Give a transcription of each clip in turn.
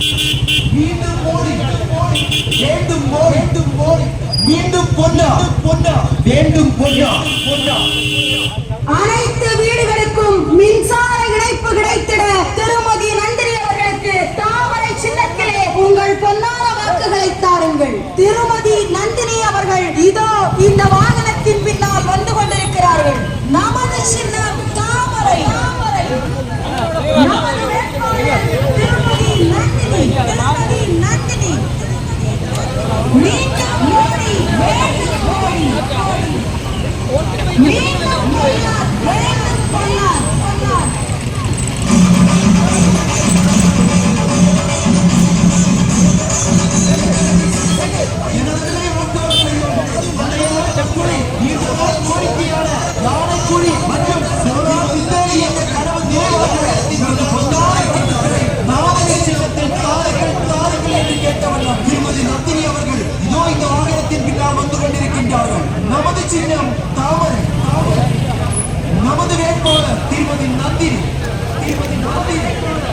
மீண்டும் மோடி வேண்டும் வேண்டும் மோடி மீண்டும் பொன்னா பொன்னா வேண்டும் பொன்னா பொன்னா அனைத்து வீடுகளுக்கும் மின்சார இணைப்பு கிடைத்திட திருமதி நந்தினி அவர்களுக்கு தாமரை சின்னத்திலே உங்கள் பொன்னான வாக்குகளை தாருங்கள். திருமதி மீண்டும் நமது வேட்பாளர் திருமதி நந்தினி. திருமதி நந்தினி.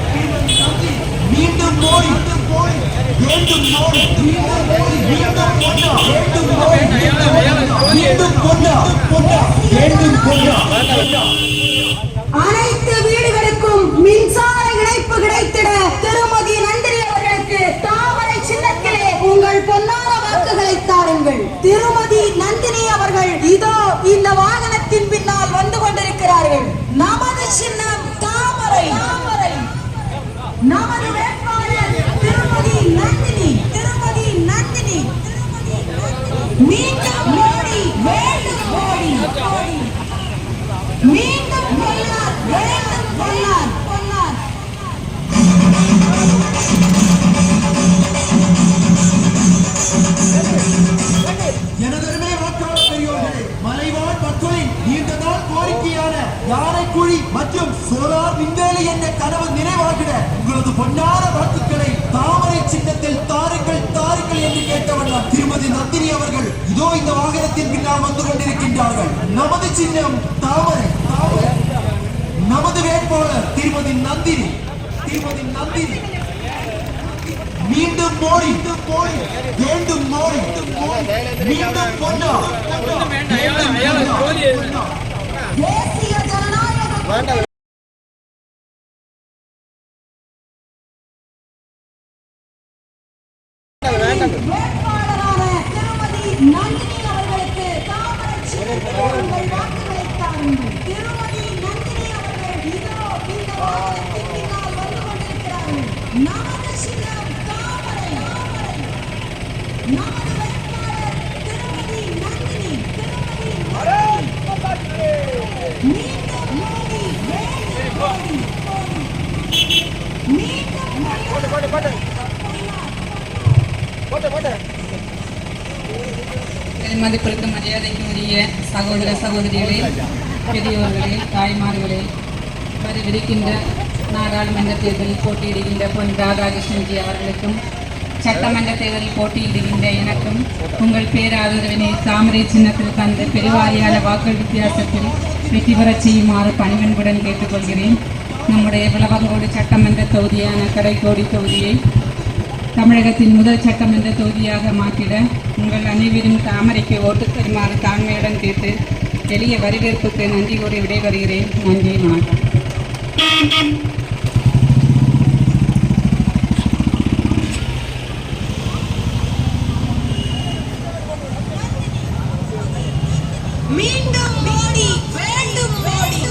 திருமதி நந்தினி. மீண்டும் மோடி மீண்டும் மோடி வேண்டும் மோடி மீண்டும் மோடி மீண்டும் பொன்னா வேண்டும் மோடி மீண்டும் பொன்னா பொன்னா வேண்டும் பொன்னா அனைத்து வீடுகளுக்கும் மின்சார இணைப்பு கிடைத்திட திருமதி நந்தினி அவர்களுக்கு தாமரை சின்னத்திலே உங்கள் பொன்னான வாக்குகளை தாருங்கள். திருமதி மீண்டும் மோடி வேண்டும் மோடி மீண்டும் வேண்டும் எனதருமே வாக்காளர் பெரியோர்களே மலைவாழ் மக்களின் நீண்டதால் கோரிக்கையான யானைக்குழி மற்றும் சோலார் விண்வேலி என்ற கனவு நிறைவாகிட உங்களது பொன்னார வாக்குகளை தாம கேட்டவண்ணம் திருமதி நந்தினி அவர்கள் இதோ இந்த வாகனத்தின் பின்னால் வந்து கொண்டிருக்கின்றார்கள். நமது சின்னம் தாமரை. நமது வேட்பாளர் திருமதி நந்தினி. திருமதி நந்தினி. மீண்டும் மோடி. மீண்டும் மோடி. வேண்டும் மோடி மீண்டும் பொன்னா. வேண்டும் பொன்னா. தேசிய ஜனநாயக நந்தினி அவர்களுக்கு தாமரை சின்னத்திலே உங்கள் வாக்குகளை தாருங்கள் திருமதி நந்தினி அவர்கள் இதோ இந்த வாகனத்தின் பின்னால் வந்து கொண்டிருக்கிறார்கள் நமது சின்னம் தாமரை தாமரை. நமது வேட்பாளர் திருமதி நந்தினி திருமதி நந்தினி. மீண்டும் மோடி வேண்டும் மோடி மோடி. மீண்டும் மோடி மரியாதைக்கு உரிய சகோதர சகோதரிகளே பெரியோர்களே தாய்மார்களே வரவிருக்கின்ற நாடாளுமன்ற தேர்தலில் போட்டியிடுகின்ற பொன் ராதாகிருஷ்ணன்ஜி அவர்களுக்கும் சட்டமன்ற தேர்தலில் போட்டியிடுகின்ற எனக்கும் உங்கள் பேராதரவினை தாமரை சின்னத்தில் தந்து பெருவாரியான வாக்கு வித்தியாசத்தில் வெற்றி பெறச் செய்யுமாறு பணிவன்புடன் கேட்டுக்கொள்கிறேன். நம்முடைய விளவங்கோடு சட்டமன்ற தொகுதியான கடைக்கோடி தொகுதியை தமிழகத்தின் முதல் சட்டமன்ற தொகுதியாக மாற்றிட உங்கள் அனைவரும் தாமரைக்கு ஓட்டு தருமாறு தாழ்மையுடன் கேட்டு எளிய வரவேற்புக்கு நன்றி கூறி விடைபெறுகிறேன். நன்றி வணக்கம். மீண்டும் மோடி வேண்டும் மோடி.